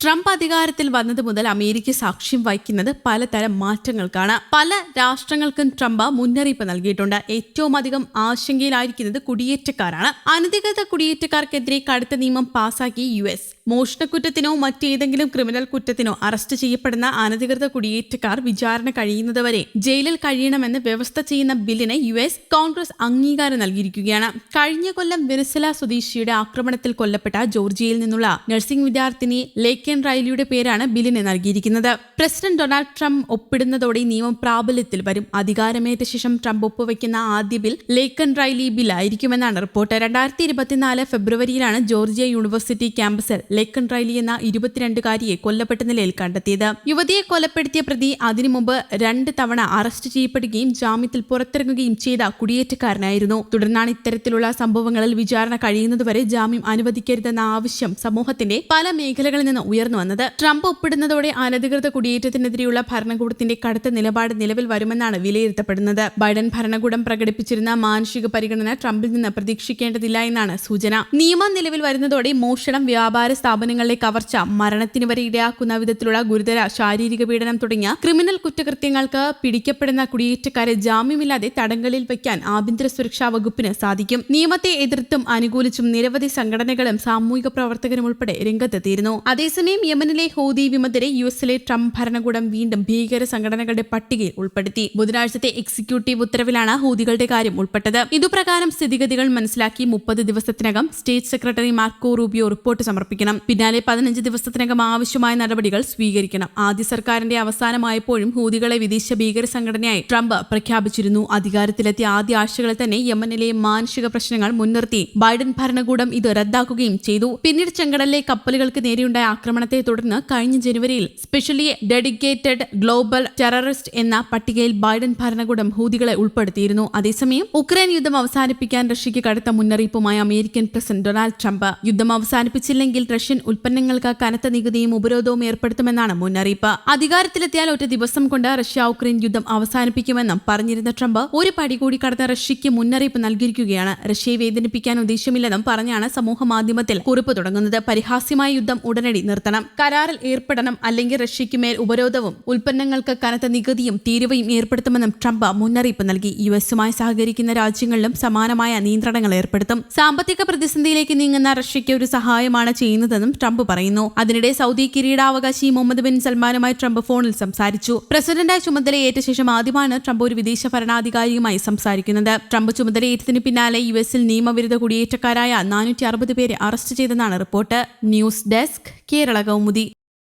Trump അധികാരത്തിൽ വന്നത് മുതൽ അമേരിക്ക സാക്ഷ്യം വഹിക്കുന്നത് പലതരം മാറ്റങ്ങൾക്കാണ്. പല രാഷ്ട്രങ്ങൾക്കും ട്രംപ് മുന്നറിയിപ്പ് നൽകിയിട്ടുണ്ട്. ഏറ്റവും അധികം ആശങ്കയിലായിരിക്കുന്നത് കുടിയേറ്റക്കാരാണ്. അനധികൃത കുടിയേറ്റക്കാർക്കെതിരെ കടുത്ത നിയമം പാസാക്കി യു എസ്. മോഷണക്കുറ്റത്തിനോ മറ്റേതെങ്കിലും ക്രിമിനൽ കുറ്റത്തിനോ അറസ്റ്റ് ചെയ്യപ്പെടുന്ന അനധികൃത കുടിയേറ്റക്കാർ വിചാരണ കഴിയുന്നതുവരെ ജയിലിൽ കഴിയണമെന്ന് വ്യവസ്ഥ ചെയ്യുന്ന ബില്ലിന് യു എസ് കോൺഗ്രസ് അംഗീകാരം നൽകിയിരിക്കുകയാണ്. കഴിഞ്ഞ കൊല്ലം വെനസല സ്വദേശിയുടെ ആക്രമണത്തിൽ കൊല്ലപ്പെട്ട ജോർജിയയിൽ നിന്നുള്ള നഴ്സിംഗ് വിദ്യാർത്ഥിനി ലേക്കൻ റൈലിയുടെ പേരാണ് ബില്ലിന് നൽകിയിരിക്കുന്നത്. പ്രസിഡന്റ് ഡൊണാൾഡ് ട്രംപ് ഒപ്പിടുന്നതോടെ നിയമം പ്രാബല്യത്തിൽ വരും. അധികാരമേറ്റ ശേഷം ട്രംപ് ഒപ്പുവെക്കുന്ന ആദ്യ ബിൽ ലേക്കൻ റൈലി ബിൽ ആയിരിക്കുമെന്നാണ് റിപ്പോർട്ട്. രണ്ടായിരത്തി ഇരുപത്തിനാല് ഫെബ്രുവരിയിലാണ് ജോർജിയ യൂണിവേഴ്സിറ്റി ക്യാമ്പസിൽ ലേക്കൻ റൈലി എന്ന ഇരുപത്തിരണ്ടുകാരിയെ കൊല്ലപ്പെട്ട നിലയിൽ കണ്ടെത്തിയത്. യുവതിയെ കൊലപ്പെടുത്തിയ പ്രതി അതിനു മുമ്പ് രണ്ട് തവണ അറസ്റ്റ് ചെയ്യപ്പെടുകയും ജാമ്യത്തിൽ പുറത്തിറങ്ങുകയും ചെയ്ത കുടിയേറ്റക്കാരനായിരുന്നു. തുടർന്നാണ് ഇത്തരത്തിലുള്ള സംഭവങ്ങളിൽ വിചാരണ കഴിയുന്നതുവരെ ജാമ്യം അനുവദിക്കരുതെന്ന ആവശ്യം സമൂഹത്തിന്റെ പല മേഖലകളിൽ നിന്ന് ഉയർന്നു വന്നത്. ട്രംപ് ഒപ്പിടുന്നതോടെ അനധികൃത കുടിയേറ്റത്തിനെതിരെയുള്ള ഭരണകൂടത്തിന്റെ കടുത്ത നിലപാട് നിലവിൽ വരുമെന്നാണ് വിലയിരുത്തപ്പെടുന്നത്. ബൈഡൻ ഭരണകൂടം പ്രകടിപ്പിച്ചിരുന്ന മാനുഷിക പരിഗണന ട്രംപിൽ നിന്ന് പ്രതീക്ഷിക്കേണ്ടതില്ല എന്നാണ് സൂചന. നിയമം നിലവിൽ വരുന്നതോടെ മോഷണം വ്യാപാര സ്ഥാപനങ്ങളിലെ കവർച്ച മരണത്തിന് വരെ ഇടയാക്കുന്ന വിധത്തിലുള്ള ഗുരുതര ശാരീരിക പീഡനം തുടങ്ങിയ ക്രിമിനൽ കുറ്റകൃത്യങ്ങൾക്ക് പിടിക്കപ്പെടുന്ന കുടിയേറ്റക്കാരെ ജാമ്യമില്ലാതെ തടങ്കലിൽ വയ്ക്കാൻ ആഭ്യന്തര സുരക്ഷാ വകുപ്പിന് സാധിക്കും. നിയമത്തെ എതിർത്തും അനുകൂലിച്ചും നിരവധി സംഘടനകളും സാമൂഹിക പ്രവർത്തകരും ഉൾപ്പെടെ രംഗത്തെത്തിയിരുന്നു. അതേസമയം യമനിലെ ഹോദി വിമതരെ യു എസിലെ ട്രംപ് ഭരണകൂടം വീണ്ടും ഭീകര സംഘടനകളുടെ പട്ടികയിൽ ഉൾപ്പെടുത്തി. ബുധനാഴ്ചത്തെ എക്സിക്യൂട്ടീവ് ഉത്തരവിലാണ് ഹൂതികളുടെ കാര്യം ഉൾപ്പെട്ടത്. ഇതുപ്രകാരം സ്ഥിതിഗതികൾ മനസ്സിലാക്കി മുപ്പത് ദിവസത്തിനകം state secretary Marco Rubio report സമർപ്പിക്കണം. പിന്നാലെ പതിനഞ്ച് ദിവസത്തിനകം ആവശ്യമായ നടപടികൾ സ്വീകരിക്കണം. ആദ്യ സർക്കാരിന്റെ അവസാനമായപ്പോഴും ഹൂതികളെ വിദേശ ഭീകര സംഘടനയായി ട്രംപ് പ്രഖ്യാപിച്ചിരുന്നു. അധികാരത്തിലെത്തിയ ആദ്യ ആഴ്ചകളിൽ തന്നെ യമനിലെ മാനുഷിക പ്രശ്നങ്ങൾ മുൻനിർത്തി. ബൈഡൻ ഭരണകൂടം ഇത് റദ്ദാക്കുകയും ചെയ്തു. പിന്നീട് ചെങ്കടലിലെ കപ്പലുകൾക്ക് നേരെയുണ്ടായ ആക്രമണത്തെ തുടർന്ന് കഴിഞ്ഞ ജനുവരിയിൽ സ്പെഷ്യലി ഡെഡിക്കേറ്റഡ് ഗ്ലോബൽ ടെററിസ്റ്റ് എന്ന പട്ടികയിൽ ബൈഡൻ ഭരണകൂടം ഹൂതികളെ ഉൾപ്പെടുത്തിയിരുന്നു. അതേസമയം ഉക്രൈൻ യുദ്ധം അവസാനിപ്പിക്കാൻ റഷ്യയ്ക്ക് കടുത്ത മുന്നറിയിപ്പുമായി അമേരിക്കൻ പ്രസിഡന്റ് ഡൊണാൾഡ് ട്രംപ്. യുദ്ധം അവസാനിപ്പിച്ചില്ലെങ്കിൽ റഷ്യൻ ഉൽപ്പന്നങ്ങൾക്ക് കനത്ത നികുതിയും ഉപരോധവും ഏർപ്പെടുത്തുമെന്നാണ് മുന്നറിയിപ്പ്. അധികാരത്തിലെത്തിയാൽ ഒറ്റ ദിവസം കൊണ്ട് റഷ്യ ഉക്രൈൻ യുദ്ധം അവസാനിപ്പിക്കുമെന്നും പറഞ്ഞിരുന്ന ട്രംപ് ഒരു പടി കൂടി കടന്ന റഷ്യയ്ക്ക് മുന്നറിയിപ്പ് നൽകിയിരിക്കുകയാണ്. റഷ്യയെ വേദനിപ്പിക്കാൻ ഉദ്ദേശമില്ലെന്നും പറഞ്ഞാണ് സമൂഹ മാധ്യമത്തിൽ കുറിപ്പ് തുടങ്ങുന്നത്. പരിഹാസ്യമായ യുദ്ധം ഉടനടി നിർത്തണം കരാറിൽ ഏർപ്പെടണം അല്ലെങ്കിൽ റഷ്യയ്ക്ക് മേൽ ഉപരോധവും ഉൽപ്പന്നങ്ങൾക്ക് കനത്ത നികുതിയും തീരുവയും ഏർപ്പെടുത്തുമെന്നും ട്രംപ് മുന്നറിയിപ്പ് നൽകി. യു എസുമായി സഹകരിക്കുന്ന രാജ്യങ്ങളിലും സമാനമായ നിയന്ത്രണങ്ങൾ ഏർപ്പെടുത്തും. സാമ്പത്തിക പ്രതിസന്ധിയിലേക്ക് നീങ്ങുന്ന റഷ്യയ്ക്ക് ഒരു സഹായമാണ് ചെയ്യുന്നതെന്നും ട്രംപ് പറയുന്നു. അതിനിടെ സൗദി കിരീടാവകാശി മുഹമ്മദ് ബിൻ സൽമാനുമായി ട്രംപ് ഫോണിൽ സംസാരിച്ചു. പ്രസിഡന്റായി ചുമതലയേറ്റ ശേഷം ആദ്യമാണ് ട്രംപ് ഒരു വിദേശ ഭരണാധികാരിയുമായി സംസാരിക്കുന്നത്. ട്രംപ് ചുമതലയേറ്റത്തിന് പിന്നാലെ യു എസിൽ നിയമവിരുദ്ധ കുടിയേറ്റക്കാരായ നാനൂറ്റി അറുപത് പേരെ arrest ചെയ്തെന്നാണ് report. News desk Kerala Kaumudi